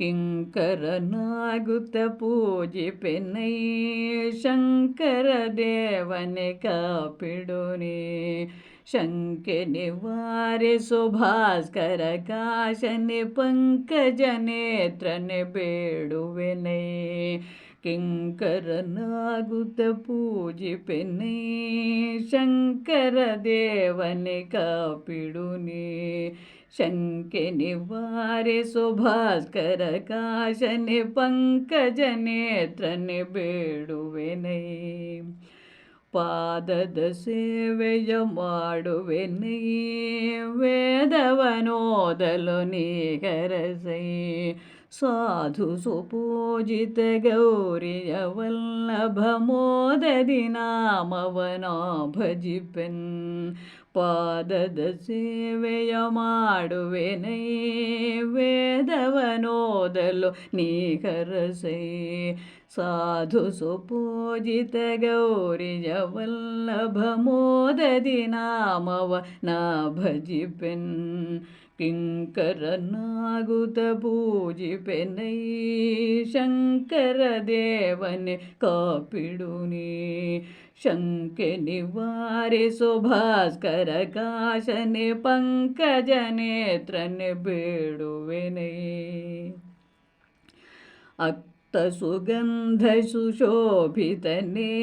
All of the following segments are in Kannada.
ಕಿಂಕರನಾಗುತ್ತ ಪೂಜಿಪೆನ್ನೈ ಶಂಕರ ದೇವನೆ ಕಾಪಿಡುನಿ. ಶಂಕೆ ನಿವಾರಿಸು ಭಾಸ್ಕರ ಕಾಶನೆ, ಪಂಕಜನೇತ್ರನೆ ಬೇಡುವೆನೆ. ಕಿಂಕರನಾಗುತ್ತ ಪೂಜಿಪೆನ್ನೈ ಶಂಕರ ದೇವನೆ ಕಾಪಿಡುನಿ. ಶಂಕೆ ನಿವಾರಿಸು ಭಾಸ್ಕರ ಕಾಶನೆ ಪಂಕಜ ನೇತ್ರನೆ ಬೇಡುವೆನೈ ಪಾದದ ಸೇವೆಯ ಮಾಡುವೆನೈ ವೇದವನೋದಲು ನೀಗರಸೈ ಸಾಧು ಸುಪೂಜಿತ ಗೌರಿಯ ವಲ್ಲಭ ಮೋದದಿ ನಾಮವನ ಭಜಿಪೆನ್ ಪಾದದ ಸೇವೆಯ ಮಾಡುವೆನೇ. ವೇದವನೋದಲು ನೀಗರಸೈ ಸಾಧು ಸುಪೂಜಿತ ಗೌರಿಯ ವಲ್ಲಭ ಮೋದದಿ ನಾಮವ ನಾ ಭಜಿಪೆನ್. ಕಿಂಕರನಾಗುತ್ತ ಪೂಜಿಪೆನೈ ಶಂಕರ ದೇವನೆ ಕಾಪಿಡುನಿ ಶಂಕೆ ನಿವಾರಿಸು ಭಾಸ್ಕರ ಕಾಶನೆ ಪಂಕಜ ನೇತ್ರನೆ ಬೇಡುವೆನೈ ಅಕ್ತ ಸುಗಂಧ ಸುಶೋಭಿತನೇ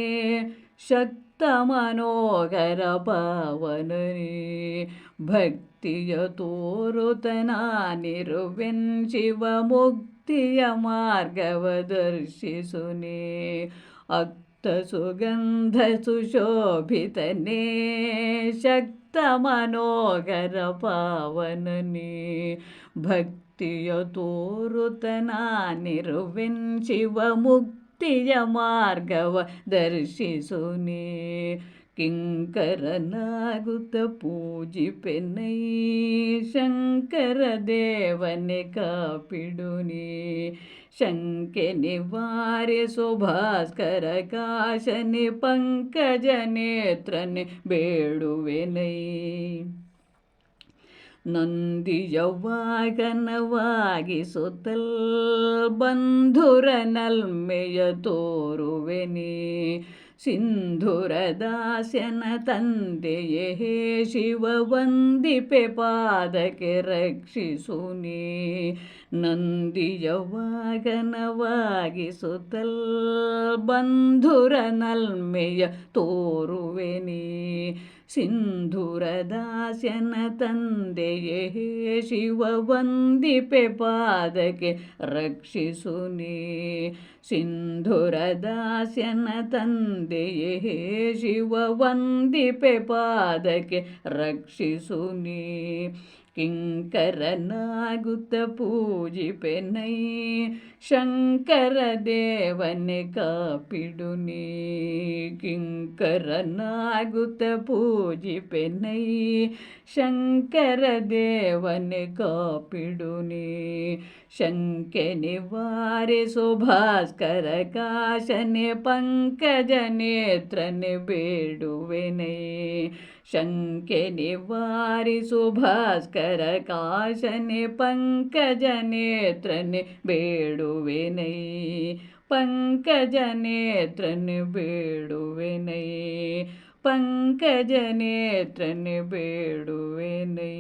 ಶಕ್ತ क् मनोघर पावननि भक्तियतोना निर्विन् शिवमुक्तिय मार्गवदर्शिषुनि अक्त सुगन्ध सुशोभितनि शक्मनोघर शिवमुक्ति ಸುಶೋಭಿತನೇ ಶಕ್ತ ಮನೋಗರ ಪಾವನನೇ ಭಕ್ತಿಯ ತೋರುತನಾನಿರುವೆನ್ ಶಿವ ಮುಕ್ತಿಯ ಮಾರ್ಗವ ದರ್ಶಿಸುನೇ ಕಿಂಕರನಾಗುತ್ತ ಪೂಜಿಪೆನ್ನೈ ಶಂಕರ ದೇವನೆ ಕಾಪಿಡುನಿ ಶಂಕೆ ನಿವಾರಿಸು ಭಾಸ್ಕರ ಕಾಶನೆ ಪಂಕಜ ನೇತ್ರನೆ ಬೇಡುವೆನೈ ನಂದಿಯ ವಾಗನವಾಗಿಸುತ್ತಲ್ ಬಂಧುರ ನಲ್ಮೆಯ ತೋರುವೆನಿ. ಸಿಂಧುರ ದಾಸ್ಯನ ತಂದೆಯೇ, ಶಿವ ವಂದಿಪೆ ಪಾದಕ್ಕೆ ರಕ್ಷಿಸುನಿ. ನಂದಿಯ ವಾಗನವಾಗಿಸುತ್ತಲ್ ಬಂಧುರ ನಲ್ಮೆಯ ತೋರುವೆನಿ. ಸಿಂಧುರ ದಾಸ್ಯನ ತಂದೆಯೇ, ಶಿವ ವಂದಿಪೆ ಪಾದಕ್ಕೆ ರಕ್ಷಿಸುನಿ. ಸಿಂಧುರ ದಾಸ್ಯನ ತಂದೆಯೇ ಶಿವ ವಂದಿಪೆ ಪಾದಕ್ಕೆ ರಕ್ಷಿಸುನಿ. ಕಿಂಕರನಾಗುತ್ತ ಪೂಜಿಪೆನೈ ಶಂಕರ ದೇವನೆ ಕಾಪಿಡುನಿ ಕಿಂಕರನಾಗುತ್ತ ಪೂಜಿಪೆನೈ ಶಂಕರ ದೇವನೆ ಕಾಪಿಡುನಿ ಶಂಕೆ ನಿವಾರಿಸು ಭಾಸ್ಕರ ಕಾಶನೆ ಪಂಕಜ ನೇತ್ರನೆ ಬೇಡುವೆನೈ शङ्के निवारि सुभास्करकाशने पङ्कजनेत्र बेडुविनै ने। बेडुविनै बेडवे बेडुविनै